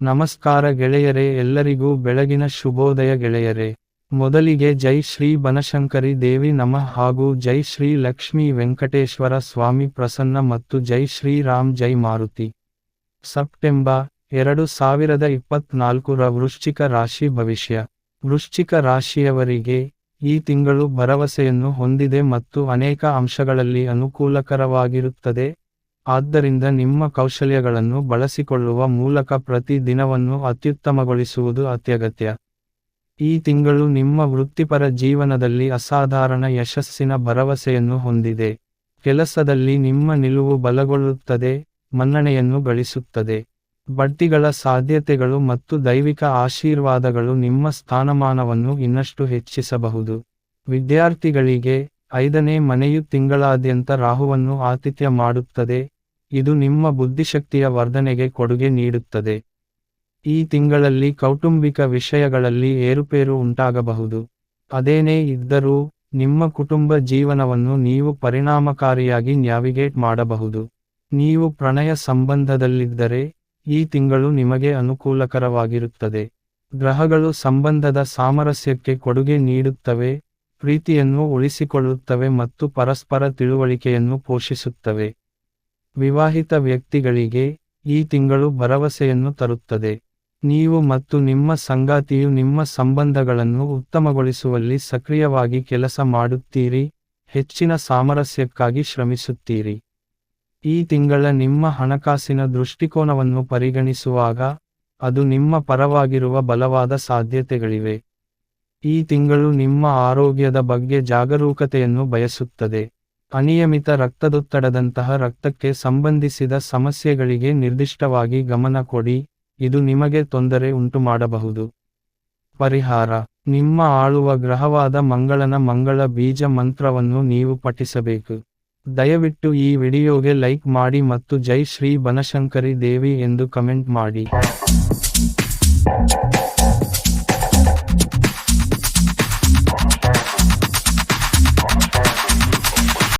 ನಮಸ್ಕಾರ ಗೆಳೆಯರೇ, ಎಲ್ಲರಿಗೂ ಬೆಳಗಿನ ಶುಭೋದಯ ಗೆಳೆಯರೇ. ಮೊದಲಿಗೆ ಜೈ ಶ್ರೀ ಬನಶಂಕರಿ ದೇವಿ ನಮಃ ಹಾಗೂ ಜೈ ಶ್ರೀ ಲಕ್ಷ್ಮೀ ವೆಂಕಟೇಶ್ವರ ಸ್ವಾಮಿ ಪ್ರಸನ್ನ ಮತ್ತು ಜೈ ಶ್ರೀ ರಾಮ್ ಜೈ ಮಾರುತಿ. ಸೆಪ್ಟೆಂಬರ್ ಎರಡು ಸಾವಿರದ ಇಪ್ಪತ್ನಾಲ್ಕರ ವೃಶ್ಚಿಕ ರಾಶಿ ಭವಿಷ್ಯ. ವೃಶ್ಚಿಕ ರಾಶಿಯವರಿಗೆ ಈ ತಿಂಗಳು ಭರವಸೆಯನ್ನು ಹೊಂದಿದೆ ಮತ್ತು ಅನೇಕ ಅಂಶಗಳಲ್ಲಿ ಅನುಕೂಲಕರವಾಗಿರುತ್ತದೆ. ಆದ್ದರಿಂದ ನಿಮ್ಮ ಕೌಶಲ್ಯಗಳನ್ನು ಬಳಸಿಕೊಳ್ಳುವ ಮೂಲಕ ಪ್ರತಿ ದಿನವನ್ನು ಅತ್ಯುತ್ತಮಗೊಳಿಸುವುದು ಅತ್ಯಗತ್ಯ. ಈ ತಿಂಗಳು ನಿಮ್ಮ ವೃತ್ತಿಪರ ಜೀವನದಲ್ಲಿ ಅಸಾಧಾರಣ ಯಶಸ್ಸಿನ ಭರವಸೆಯನ್ನು ಹೊಂದಿದೆ. ಕೆಲಸದಲ್ಲಿ ನಿಮ್ಮ ನಿಲುವು ಬಲಗೊಳ್ಳುತ್ತದೆ, ಮನ್ನಣೆಯನ್ನು ಗಳಿಸುತ್ತದೆ. ಬಡ್ತಿಗಳ ಸಾಧ್ಯತೆಗಳು ಮತ್ತು ದೈವಿಕ ಆಶೀರ್ವಾದಗಳು ನಿಮ್ಮ ಸ್ಥಾನಮಾನವನ್ನು ಇನ್ನಷ್ಟು ಹೆಚ್ಚಿಸಬಹುದು. ವಿದ್ಯಾರ್ಥಿಗಳಿಗೆ ಐದನೇ ಮನೆಯು ತಿಂಗಳಾದ್ಯಂತ ರಾಹುವನ್ನು ಆತಿಥ್ಯ ಮಾಡುತ್ತದೆ ಇದು ನಿಮ್ಮ ಬುದ್ಧಿಶಕ್ತಿಯ ವರ್ಧನೆಗೆ ಕೊಡುಗೆ ನೀಡುತ್ತದೆ. ಈ ತಿಂಗಳಲ್ಲಿ ಕೌಟುಂಬಿಕ ವಿಷಯಗಳಲ್ಲಿ ಏರುಪೇರು ಉಂಟಾಗಬಹುದು. ಅದೇನೇ ಇದ್ದರೂ, ನಿಮ್ಮ ಕುಟುಂಬ ಜೀವನವನ್ನು ನೀವು ಪರಿಣಾಮಕಾರಿಯಾಗಿ ನ್ಯಾವಿಗೇಟ್ ಮಾಡಬಹುದು. ನೀವು ಪ್ರಣಯ ಸಂಬಂಧದಲ್ಲಿದ್ದರೆ, ಈ ತಿಂಗಳು ನಿಮಗೆ ಅನುಕೂಲಕರವಾಗಿರುತ್ತದೆ. ಗ್ರಹಗಳು ಸಂಬಂಧದ ಸಾಮರಸ್ಯಕ್ಕೆ ಕೊಡುಗೆ ನೀಡುತ್ತವೆ, ಪ್ರೀತಿಯನ್ನು ಉಳಿಸಿಕೊಳ್ಳುತ್ತವೆ ಮತ್ತು ಪರಸ್ಪರ ತಿಳುವಳಿಕೆಯನ್ನು ಪೋಷಿಸುತ್ತವೆ. ವಿವಾಹಿತ ವ್ಯಕ್ತಿಗಳಿಗೆ ಈ ತಿಂಗಳು ಭರವಸೆಯನ್ನು ತರುತ್ತದೆ. ನೀವು ಮತ್ತು ನಿಮ್ಮ ಸಂಗಾತಿಯು ನಿಮ್ಮ ಸಂಬಂಧಗಳನ್ನು ಉತ್ತಮಗೊಳಿಸುವಲ್ಲಿ ಸಕ್ರಿಯವಾಗಿ ಕೆಲಸ ಮಾಡುತ್ತೀರಿ, ಹೆಚ್ಚಿನ ಸಾಮರಸ್ಯಕ್ಕಾಗಿ ಶ್ರಮಿಸುತ್ತೀರಿ. ಈ ತಿಂಗಳ ನಿಮ್ಮ ಹಣಕಾಸಿನ ದೃಷ್ಟಿಕೋನವನ್ನು ಪರಿಗಣಿಸುವಾಗ ಅದು ನಿಮ್ಮ ಪರವಾಗಿರುವ ಬಲವಾದ ಸಾಧ್ಯತೆಗಳಿವೆ. ಈ ತಿಂಗಳು ನಿಮ್ಮ ಆರೋಗ್ಯದ ಬಗ್ಗೆ ಜಾಗರೂಕತೆಯನ್ನು ಬಯಸುತ್ತದೆ. ಅನಿಯಮಿತ ರಕ್ತದೊತ್ತಡದಂತಹ ರಕ್ತಕ್ಕೆ ಸಂಬಂಧಿಸಿದ ಸಮಸ್ಯೆಗಳಿಗೆ ನಿರ್ದಿಷ್ಟವಾಗಿ ಗಮನ ಕೊಡಿ, ಇದು ನಿಮಗೆ ತೊಂದರೆ ಉಂಟುಮಾಡಬಹುದು. ಪರಿಹಾರ, ನಿಮ್ಮ ಆಳುವ ಗ್ರಹವಾದ ಮಂಗಳನ ಮಂಗಳ ಬೀಜ ಮಂತ್ರವನ್ನು ನೀವು ಪಠಿಸಬೇಕು. ದಯವಿಟ್ಟು ಈ ವಿಡಿಯೋಗೆ ಲೈಕ್ ಮಾಡಿ ಮತ್ತು ಜೈ ಶ್ರೀ ಬನಶಂಕರಿ ದೇವಿ ಎಂದು ಕಮೆಂಟ್ ಮಾಡಿ.